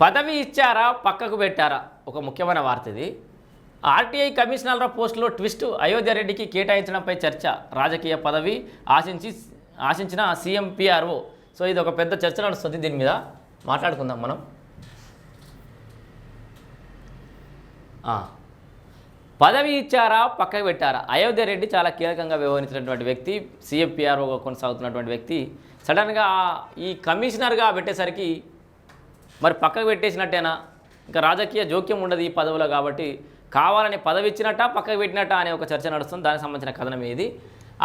పదవి ఇచ్చారా పక్కకు పెట్టారా? ఒక ముఖ్యమైన వార్త ఇది. ఆర్టీఐ కమిషనర్ పోస్టులో ట్విస్ట్ అయోధ్య రెడ్డికి కేటాయించడంపై చర్చ. రాజకీయ పదవి ఆశించి ఆశించిన సీఎం పిఆర్ఓ. సో ఇది ఒక పెద్ద చర్చ నడుస్తుంది దీని మీద. మాట్లాడుకుందాం మనం. పదవి ఇచ్చారా పక్కకు పెట్టారా? అయోధ్య రెడ్డి చాలా కీలకంగా వ్యవహరించినటువంటి వ్యక్తి సీఎం పిఆర్ఓగా కొనసాగుతున్నటువంటి వ్యక్తి. సడన్గా ఈ కమిషనర్గా పెట్టేసరికి మరి పక్కకు పెట్టేసినట్టేనా? ఇంకా రాజకీయ జోక్యం ఉండదు ఈ పదవిలో కాబట్టి కావాలని పదవి ఇచ్చినట్ట పక్కకు పెట్టినట్ట అనే ఒక చర్చ నడుస్తుంది. దానికి సంబంధించిన కథనం ఇది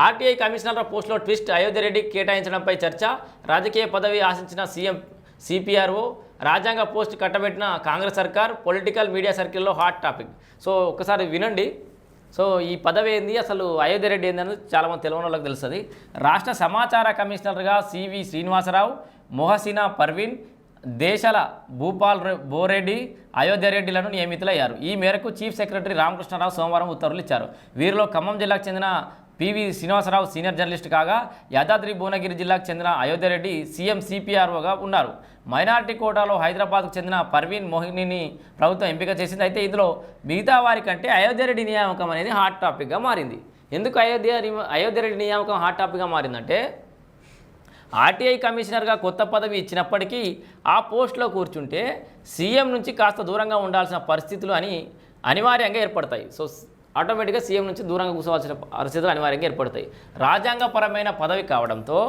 ఆర్టీఐ కమిషనర్ పోస్టులో ట్విస్ట్ అయోధ్య రెడ్డి కేటాయించడంపై చర్చ. రాజకీయ పదవి ఆశించిన సీఎం సిపిఆర్ఓ రాజ్యాంగ పోస్ట్ కట్టబెట్టిన కాంగ్రెస్ సర్కార్ పొలిటికల్ మీడియా సర్కిల్లో హాట్ టాపిక్. సో ఒకసారి వినండి. సో ఈ పదవి ఏంది? అసలు అయోధ్య రెడ్డి ఏంది అనేది చాలామంది తెలియని వాళ్ళకి తెలుస్తుంది. రాష్ట్ర సమాచార కమిషనర్గా సివి శ్రీనివాసరావు మొహసినా పర్వీన్ దేశాల భూపాల్ బోరెడ్డి అయోధ్య రెడ్డిలను నియమితులయ్యారు. ఈ మేరకు చీఫ్ సెక్రటరీ రామకృష్ణరావు సోమవారం ఉత్తర్వులు ఇచ్చారు. వీరిలో ఖమ్మం జిల్లాకు చెందిన పివి శ్రీనివాసరావు సీనియర్ జర్నలిస్ట్ కాగా యాదాద్రి భువనగిరి జిల్లాకు చెందిన అయోధ్య రెడ్డి సీఎం సిపిఆర్ఓగా ఉన్నారు. మైనార్టీ కోటాలో హైదరాబాద్కు చెందిన పర్వీన్ మోహినిని ప్రభుత్వం ఎంపిక చేసింది. అయితే ఇందులో మిగతా వారి కంటే అయోధ్య రెడ్డి నియామకం అనేది హాట్ టాపిక్గా మారింది. ఎందుకు అయోధ్య అయోధ్య రెడ్డి నియామకం హాట్ టాపిక్గా మారిందంటే ఆర్టీఐ కమిషనర్గా కొత్త పదవి ఇచ్చినప్పటికీ ఆ పోస్టులో కూర్చుంటే సీఎం నుంచి కాస్త దూరంగా ఉండాల్సిన పరిస్థితులు అని అనివార్యంగా ఏర్పడతాయి. సో ఆటోమేటిక్గా సీఎం నుంచి దూరంగా కూర్చోవాల్సిన పరిస్థితులు అనివార్యంగా ఏర్పడతాయి. రాజ్యాంగపరమైన పదవి కావడంతో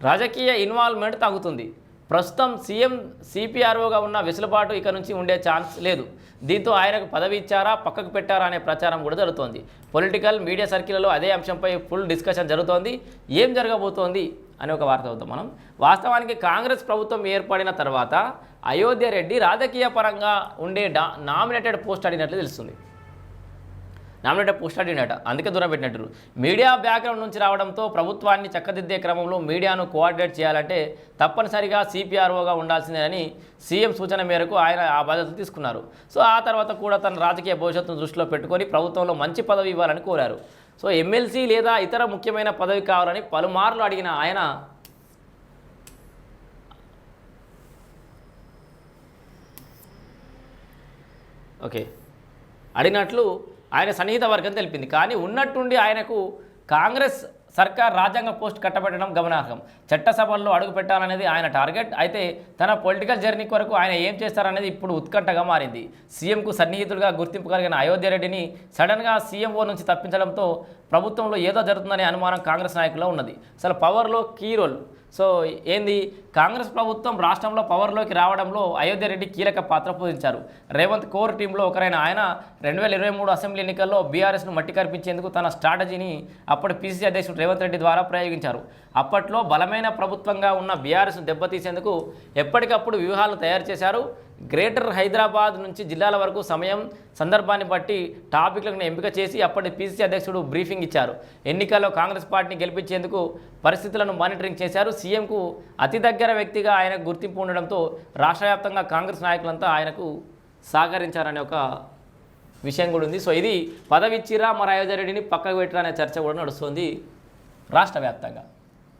రాజకీయ ఇన్వాల్వ్మెంట్ తగ్గుతుంది. ప్రస్తుతం సీఎం సిపిఆర్ఓగా ఉన్న వెసులుబాటు ఇక నుంచి ఉండే ఛాన్స్ లేదు. దీంతో ఆయనకు పదవి ఇచ్చారా పక్కకు పెట్టారా అనే ప్రచారం కూడా జరుగుతోంది. పొలిటికల్ మీడియా సర్కిల్లో అదే అంశంపై ఫుల్ డిస్కషన్ జరుగుతోంది. ఏం జరగబోతోంది అనే ఒక వార్త అవుతాం మనం. వాస్తవానికి కాంగ్రెస్ ప్రభుత్వం ఏర్పడిన తర్వాత అయోధ్య రెడ్డి రాజకీయ పరంగా ఉండే డా నామినేటెడ్ పోస్ట్ అడిగినట్లు తెలుస్తుంది. నామినేటెడ్ పోస్ట్ అడిగినట అందుకే దూరం పెట్టినట్టు. మీడియా బ్యాక్గ్రౌండ్ నుంచి రావడంతో ప్రభుత్వాన్ని చక్కదిద్దే క్రమంలో మీడియాను కోఆర్డినేట్ చేయాలంటే తప్పనిసరిగా సిపిఆర్ఓగా ఉండాల్సిందేనని సీఎం సూచన మేరకు ఆయన ఆ బాధ్యతలు తీసుకున్నారు. సో ఆ తర్వాత కూడా తన రాజకీయ భవిష్యత్తును దృష్టిలో పెట్టుకొని ప్రభుత్వంలో మంచి పదవి ఇవ్వాలని కోరారు. సో ఎమ్మెల్సీ లేదా ఇతర ముఖ్యమైన పదవి కావాలని పలుమార్లు అడిగిన ఆయన ఓకే. అడిగినట్లు ఆయన సన్నిహిత వర్గం తెలిపింది. కానీ ఉన్నట్టుండి ఆయనకు కాంగ్రెస్ సర్కార్ రాజ్యాంగ పోస్ట్ కట్టబెట్టడం గమనార్హం. చట్టసభల్లో అడుగు పెట్టాలనేది ఆయన టార్గెట్. అయితే తన పొలిటికల్ జర్నీ కొరకు ఆయన ఏం చేస్తారనేది ఇప్పుడు ఉత్కంఠగా మారింది. సీఎంకు సన్నిహితులుగా గుర్తింపు కలిగిన అయోధ్య రెడ్డిని సడన్గా సీఎంఓ నుంచి తప్పించడంతో ప్రభుత్వంలో ఏదో జరుగుతుందనే అనుమానం కాంగ్రెస్ నాయకుల్లో ఉన్నది. అసలు పవర్లో కీ రోల్ సో ఏంది? కాంగ్రెస్ ప్రభుత్వం రాష్ట్రంలో పవర్లోకి రావడంలో అయోధ్య రెడ్డి కీలక పాత్ర పోషించారు. రేవంత్ కోర్ టీంలో ఒకరైన ఆయన రెండు వేల ఇరవై మూడు అసెంబ్లీ ఎన్నికల్లో బీఆర్ఎస్ను మట్టి కనిపించేందుకు తన స్ట్రాటజీని అప్పటి పీసీసీ అధ్యక్షుడు రేవంత్ రెడ్డి ద్వారా ప్రయోగించారు. అప్పట్లో బలమైన ప్రభుత్వంగా ఉన్న బీఆర్ఎస్ను దెబ్బతీసేందుకు ఎప్పటికప్పుడు వ్యూహాలను తయారు చేశారు. గ్రేటర్ హైదరాబాద్ నుంచి జిల్లాల వరకు సమయం సందర్భాన్ని బట్టి టాపిక్లను ఎంపిక చేసి అప్పటి పీసీసీ అధ్యక్షుడు బ్రీఫింగ్ ఇచ్చారు. ఎన్నికల్లో కాంగ్రెస్ పార్టీని గెలిపించేందుకు పరిస్థితులను మానిటరింగ్ చేశారు. సీఎంకు అతి దగ్గర వ్యక్తిగా ఆయనకు గుర్తింపు ఉండడంతో రాష్ట్రవ్యాప్తంగా కాంగ్రెస్ నాయకులంతా ఆయనకు సహకరించారనే ఒక విషయం కూడా ఉంది. సో ఇది పదవిచ్చిరా మరి అయోధ్య రెడ్డిని పక్కకు పెట్టరా అనే చర్చ కూడా నడుస్తుంది రాష్ట్ర వ్యాప్తంగా.